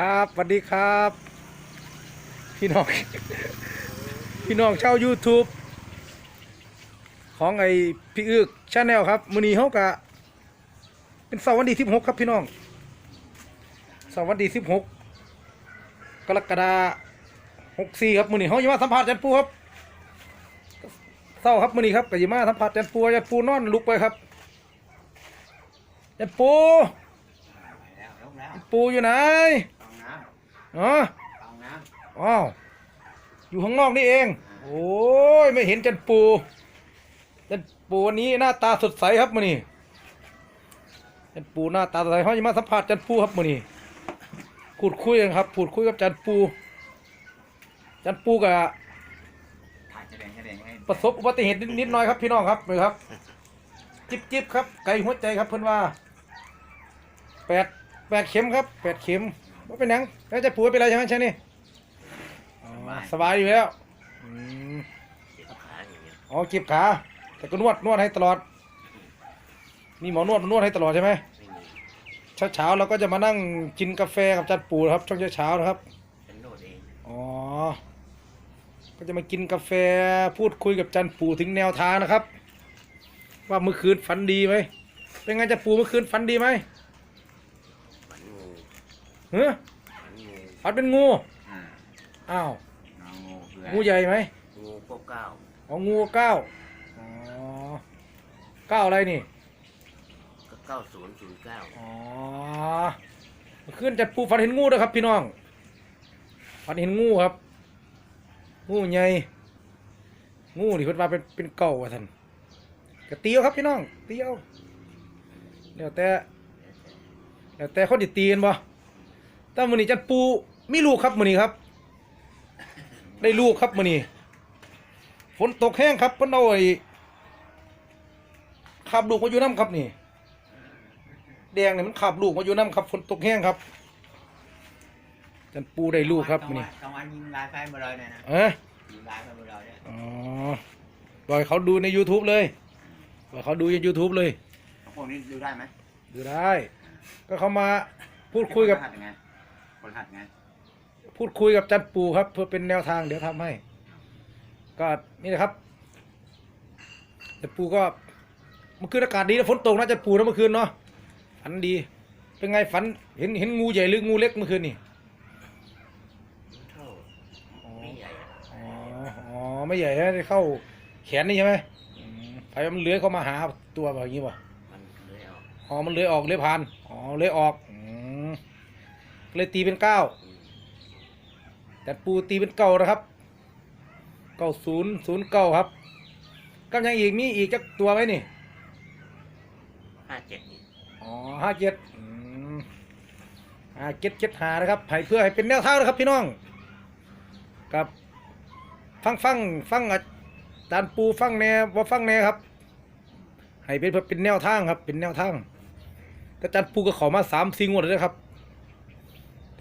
ครับสวัสดีครับ พี่น้อง พี่น้องชาว YouTube ของไอพี่อึกชาแนลครับมือนีเขากะเป็นเสาร์วันที่สิบหกครับพี่น้องเสาร์วันที่สิบหกกรกฎาหกสี่ครับมือนีเขาจะมาสัมภาษณ์จันปูครับเศร้าครับมือนีครับก็จะมาสัมภาษณ์อาจันปูอาจันปูนอนลุกไปครับอาจันปูปูอยู่ไหน เอาน้อ๋อำเอาน้อ้าวอยู่ข้างนอกนี่เอง โอ้ยไม่เห็นจันปูจันปูวันนี้หน้าตาสดใสครับมือนี่จันปูหน้าตาสดใสเขาจะมาสัมผัสจันปูครับมือนี่พูดคุยกันครับพูดคุยกับจันปู จันปูกับำถ่ายแสดงแสดงให้ประสบอุบัติเหตุนิดๆหน่อยครับ พี่น้องครับเลยครับ จิบจิบครับ ไกลหัวใจครับเพิ่นว่าแปดแปดเข็มครับแปดเข็ม ว่าเป็นหยังแล้วจะปูเป็นไรใช่ไหมใช่นี่อ๋อสบายอยู่แล้วอืมเจ็บขาอย่างเงี้ยอ๋อเก็บขา แต่ก็นวดนวดให้ตลอด มีหมอนวดมานวดให้ตลอดใช่ไหมไม่มีเช้าเช้าๆเราก็จะมานั่งกินกาแฟกับจัดปูนะครับช่วงเช้าเช้าๆนะครับเป็นโนดเองอ๋อ ก็จะมากินกาแฟพูดคุยกับจันปูถึงแนวทางนะครับ ว่าเมื่อคืนฝันดีไหมเป็นไงจันปูเมื่อคืนฝันดีไหมฝันงู เฮ้ยฝันงูฝันเป็นงูอ่าอ้าวเอางูเพื่องูใหญ่ไหมงูก็เก้าอ๋องูเก้าอ๋อเก้าอะไรนี่ก็เก้าศูนย์ศูนย์เก้าอ๋อเมื่อคืนจัดปูฝันเห็นงูด้วยครับพี่น้องฝันเห็นงูครับ งูใหญ่งูนี่เพิ่นว่าเป็นเป็นเก่าว่าท่านกะตีเอาครับพี่น้องตีเอาแล้วแต่แล้วแต่เขาดิตีกันบ่ แต่มื้อนี้จัดปูมีลูกครับมื้อนี้ครับ ได้ลูกครับมื้อนี้ฝนตกแห้งครับเพิ่นเอาไอ้ขับลูกมาอยู่น้ำครับนี่ แดงเนี่ยมันขับลูกมาอยู่น้ำครับฝนตกแห้งครับจันปูได้ลูกครับกลางนี่วันกลางวันยิงลายไฟมาเลยเนี่ยนะเอะยิงลายไฟมาเลยเนี่ยอ๋อปล่อยเขาดูใน YouTube เลยปล่อยเขาดูใน YouTube เลยพวกนี้ดูได้ไหมดูได้ ก็เขามาพูดคุยกับนหัดยังไง คนหัดไงพูดคุยกับจันปูครับ เพื่อเป็นแนวทางเดี๋ยวทำให้ ก็นี่นะครับจันปูก็เมื่อคืนอากาศดีนะฝนตกนะจันปูนะเมื่อคืนเนาะฝันดี เป็นไงฝันเห็นเห็นงูใหญ่หรืองูเล็กเมื่อคืนนี่เท่าไม่ใหญ่อะอ๋ออ๋อไม่ใหญ่นะเข้าแขนนี่ใช่ไหมอืมไฟมันเลื้อยเข้ามาหาตัวแบบนี้ป่ะมันเลยออกอ๋อมันเลื้อยออกเลื้อยผ่านอ๋อเลื้อยออกอืมก็ เลยตีเป็นเก้าอืมแต่ปูตีเป็นเก้านะครับเก้าศูนย์ศูนย์เก้าครับก็ยังอีกมีอีกจักตัวไหมนี่ห้าเจ็ดนี่อ๋อห้าเจ็ดห้าเจ็ดเจ็ดหานะครับให้เพื่อให้เป็นแนวทางนะครับพี่น้องกับฟังฟังฟังอาจารย์ปูฟังแนวว่าฟังแนวครับ ให้เป็นเพื่อเป็นแนวทางครับ เป็นแนวทางแต่อาจารย์ปูก็ขอมาสามสี่งวดแล้วนะครับ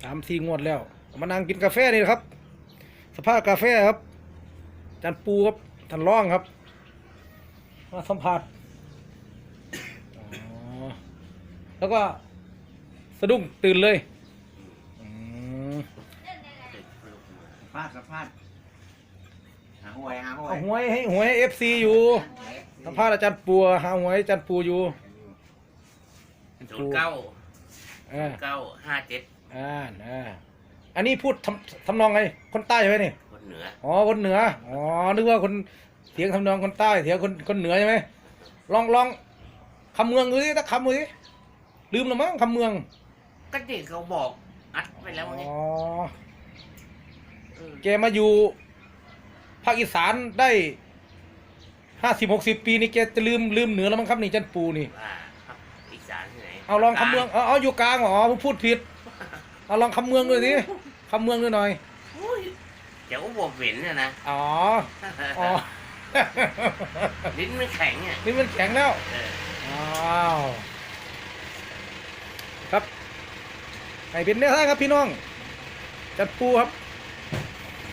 สามสี่งวดแล้ว มานั่งกินกาแฟนี่นะครับ สภาพกาแฟครับอาจารย์ปูครับท่านร้องครับ มาสัมผัสอ๋อแล้วก็สะดุ้งตื่นเลยอืมติดลูกมาฟาดสะพาดหาหวยหาหวเอายหวยให้หวยเอฟซีอยู่สัมภาษณ์อาจารย์ปูหาหวยอาจารย์ปูอยู่ศูนย์เก้าอ่าเก้าห้าเจ็ด อ่าอ่าอันนี้พูดทำทำนองไง คนใต้ใช่ไหมนี่ คนเหนือ อ๋อ คนเหนือ อ๋อ นึกว่าคนเสียงทำนองคนใต้ เสียงคนคนเหนือใช่ไหมลองลองคำเมืองดูสิถ้าคำดูสิลืมแล้วมั้งคำเมือง ก็ที่เขาบอกอัดไปแล้วไงอ๋อเออแกมาอยู่ภาคอีสานได้ห้าสิบหกสิบปีนี่แกจะลืมลืมเหนือแล้วมั้งครับนี่จันปูนี่ ว่าครับอีสานที่ไหนเอาลองคำเมือง เอาเอาอยู่กลางเหรอผมพูดผิด เอาลองคำเมืองด้วยสิคำเมืองด้วยหน่อยอุ้ยเจ้าบวบเหม็นเนี่ยนะ อ๋อ อ๋อ ลิ้นไม่แข็งอะนี่มันแข็งแล้ว เอออ้าว ครับให้เป็นแนวทางครับพี่น้อง จัดปูครับ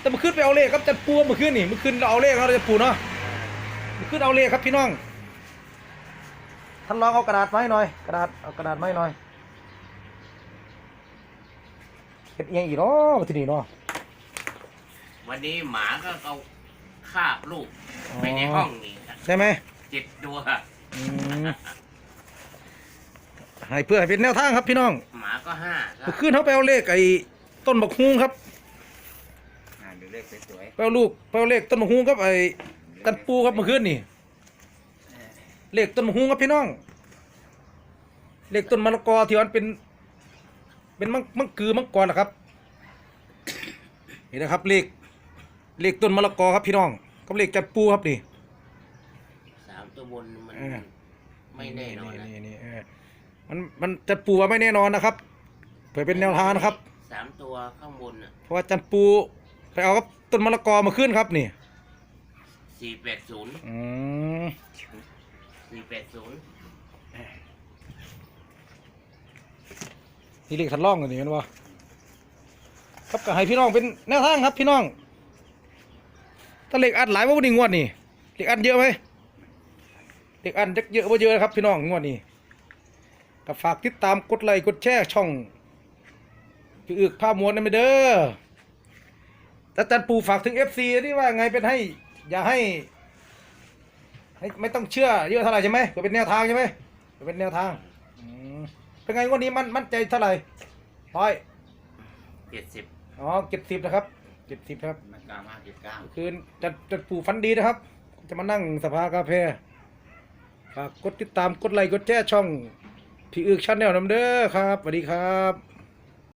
แต่เมื่อคืนไปเอาเลขครับจัดปูเมื่อคืนนี่เมื่อคืนเราเอาเลขเราจะปูเนาะเมื่อคืนเอาเลขครับพี่น้อง ท่านลองเอากระดาษมาให้หน่อย กระดาษเอากระดาษมาให้หน่อย โอ เคเป็นเอียงอีกเนาะมาที่นี่เนาะ วันนี้หมาก็เอาคาบลูกไปในห้องนี่ครับใช่ไหมเจ็ดตัวอืมให้เพื่อให้เป็นแนวทางครับพี่น้องหมาก็ห้าครัเมื่บอคืนเขาไปเอาเลขไอ้ต้นบักฮุงครับอ่าดูเลขสวยไปเอาลูกไปเอาเลขต้นบักฮุงครับไอ้ๆกันปูครับเมื่อคืนนี่เลขต้นบักฮุงครับพี่น้อง เลขต้นมะละกอที่มันเป็น เป็นมังมังกือมังกรนะครับนี่นะครับเลขเลขต้นมะละกอครับพี่น้องกับเลขจัดปูครับนี่สามตัวบนมันเออไม่แน่นอนนะนี่นี่เออมันมันจัดปูว่าไม่แน่นอนนะครับเผื่อเป็นแนวทางนะครับ สามตัวข้างบนอะเพราะว่าจันปูไปเอากับต้นมะละกอมาขึ้นครับนี่สี่แปดศูนย์อืมสี่แปดศูนย์ นี่เลขทัดล่องกันนี่แมันวะครับก็ให้พี่น้องเป็นแนวทางครับพี่น้องถ้าเลขอัดหลายว่าวันนี้งวดนี่เลขอัดเยอะไหมเลขอัดเยอะว่าเยอะนะครับ พี่น้องงวดนี้ก็ฝากติดตามกดไลค์กดแชร์ช่องพี่อึกภาพมวลนั่นไปเด้อแต่จันปูฝากถึง FC ที่ว่าไงเป็นให้ อย่าให้ไม่ต้องเชื่อเยอะเท่าไหร่ใช่ไหมเพื่อเป็นแนวทางใช่ไหมเพื่อเป็นแนวทาง เป็นไงวันนี้มันมั่นใจเท่าไหร่ร้อยเจ็ดสิบอ๋อเจ็ดสิบนะครับเจ็ดสิบครับมันกลางห้าจุดเก้าคืนจะจะปลูกฟันดีนะครับ จะมานั่งสภากาแฟฝากกดติดตามกดไลค์กดแชร์ช่องพี่อึกชาแนลน้ำเด้อครับสวัสดีครับ